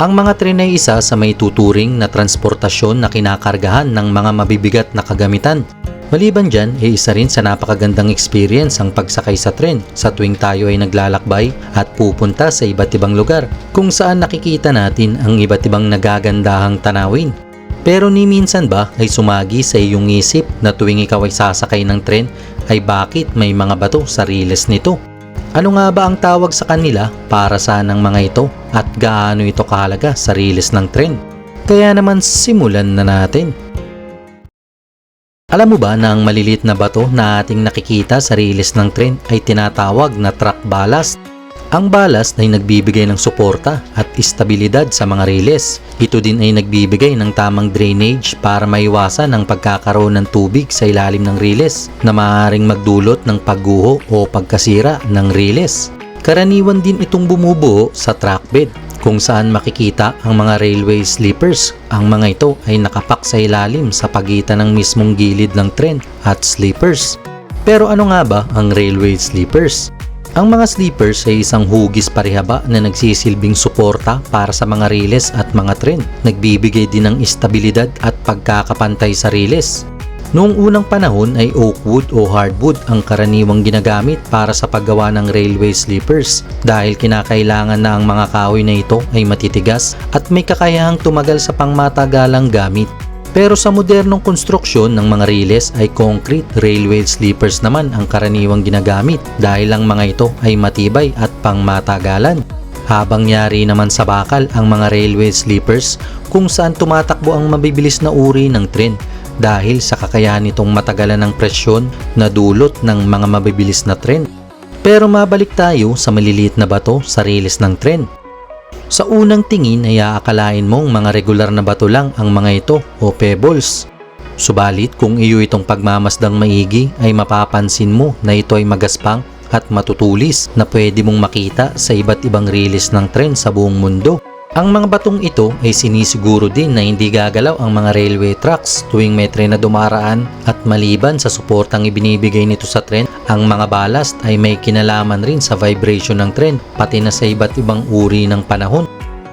Ang mga tren ay isa sa may tuturing na transportasyon na kinakargahan ng mga mabibigat na kagamitan. Maliban dyan, ay isa rin sa napakagandang experience ang pagsakay sa tren sa tuwing tayo ay naglalakbay at pupunta sa iba't ibang lugar kung saan nakikita natin ang iba't ibang nagagandahang tanawin. Pero ni minsan ba ay sumagi sa iyong isip na tuwing ikaw ay sasakay ng tren ay bakit may mga bato sa riles nito? Ano nga ba ang tawag sa kanila para saan ang mga ito at gaano ito kahalaga sa riles ng tren? Kaya naman simulan na natin. Alam mo ba na ang maliliit na bato na ating nakikita sa riles ng tren ay tinatawag na track ballast? Ang ballast ay nagbibigay ng suporta at istabilidad sa mga riles. Ito din ay nagbibigay ng tamang drainage para maiwasan ang pagkakaroon ng tubig sa ilalim ng riles na maaaring magdulot ng pagguho o pagkasira ng riles. Karaniwan din itong bumubuo sa trackbed kung saan makikita ang mga railway sleepers. Ang mga ito ay nakapak sa ilalim sa pagitan ng mismong gilid ng tren at sleepers. Pero ano nga ba ang railway sleepers? Ang mga sleepers ay isang hugis parihaba na nagsisilbing suporta para sa mga riles at mga tren. Nagbibigay din ng istabilidad at pagkakapantay sa riles. Noong unang panahon ay oak wood o hardwood ang karaniwang ginagamit para sa paggawa ng railway sleepers dahil kinakailangan na ang mga kahoy na ito ay matitigas at may kakayahang tumagal sa pangmatagalang gamit. Pero sa modernong konstruksyon ng mga riles ay concrete railway sleepers naman ang karaniwang ginagamit dahil ang mga ito ay matibay at pangmatagalan. Habang yari naman sa bakal ang mga railway sleepers kung saan tumatakbo ang mabibilis na uri ng tren dahil sa kakayahan nitong matagalan ng presyon na dulot ng mga mabibilis na tren. Pero mabalik tayo sa maliliit na bato sa riles ng tren. Sa unang tingin ay aakalain mong mga regular na bato lang ang mga ito o pebbles. Subalit kung iyo itong pagmamasdang maigi ay mapapansin mo na ito ay magaspang at matutulis na pwede mong makita sa iba't ibang riles ng tren sa buong mundo. Ang mga batong ito ay sinisiguro din na hindi gagalaw ang mga railway tracks tuwing may tren na dumaraan at maliban sa suportang ibinibigay nito sa tren, ang mga ballast ay may kinalaman rin sa vibration ng tren pati na sa iba't ibang uri ng panahon.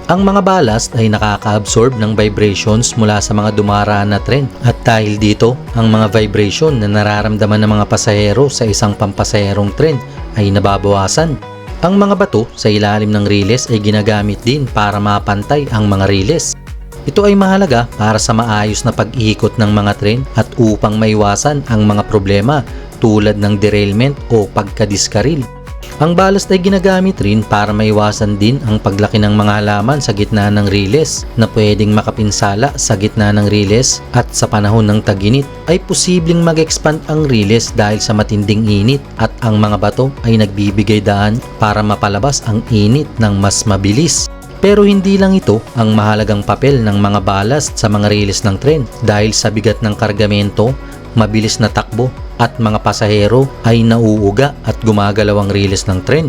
Ang mga ballast ay nakaka-absorb ng vibrations mula sa mga dumaraan na tren at dahil dito, ang mga vibration na nararamdaman ng mga pasahero sa isang pampasaherong tren ay nababawasan. Ang mga bato sa ilalim ng riles ay ginagamit din para mapantay ang mga riles. Ito ay mahalaga para sa maayos na pag-ikot ng mga tren at upang maiwasan ang mga problema tulad ng derailment o pagkadiskaril. Ang ballast ay ginagamit rin para maiwasan din ang paglaki ng mga halaman sa gitna ng riles na pwedeng makapinsala sa gitna ng riles at sa panahon ng taginit ay posibleng mag-expand ang riles dahil sa matinding init at ang mga bato ay nagbibigay daan para mapalabas ang init ng mas mabilis. Pero hindi lang ito ang mahalagang papel ng mga ballast sa mga riles ng tren dahil sa bigat ng kargamento, mabilis na takbo at mga pasahero ay nauuga at gumagalaw ang riles ng tren.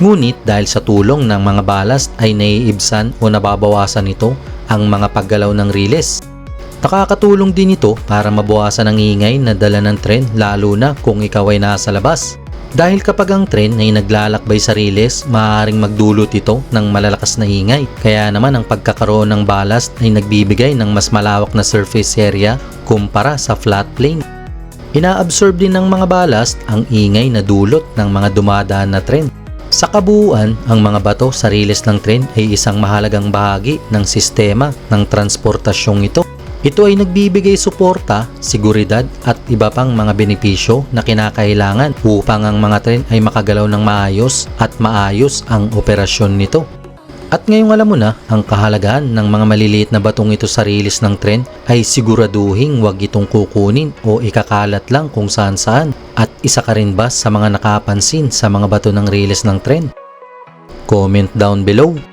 Ngunit dahil sa tulong ng mga ballast ay naiibsan o nababawasan nito ang mga paggalaw ng riles. Nakakatulong din ito para mabawasan ang ingay na dala ng tren lalo na kung ikaw ay nasa labas. Dahil kapag ang tren ay naglalakbay sa riles, maaaring magdulot ito ng malalakas na ingay. Kaya naman ang pagkakaroon ng ballast ay nagbibigay ng mas malawak na surface area kumpara sa flat plane. Inaabsorb din ng mga ballast ang ingay na dulot ng mga dumadaan na tren. Sa kabuuan, ang mga bato sa riles ng tren ay isang mahalagang bahagi ng sistema ng transportasyong ito. Ito ay nagbibigay suporta, seguridad at iba pang mga benepisyo na kinakailangan upang ang mga tren ay makagalaw ng maayos at maayos ang operasyon nito. At ngayong alam mo na ang kahalagahan ng mga maliliit na batong ito sa rilis ng tren ay siguraduhin huwag itong kukunin o ikakalat lang kung saan saan at isa ka rin ba sa mga nakapansin sa mga bato ng rilis ng tren? Comment down below.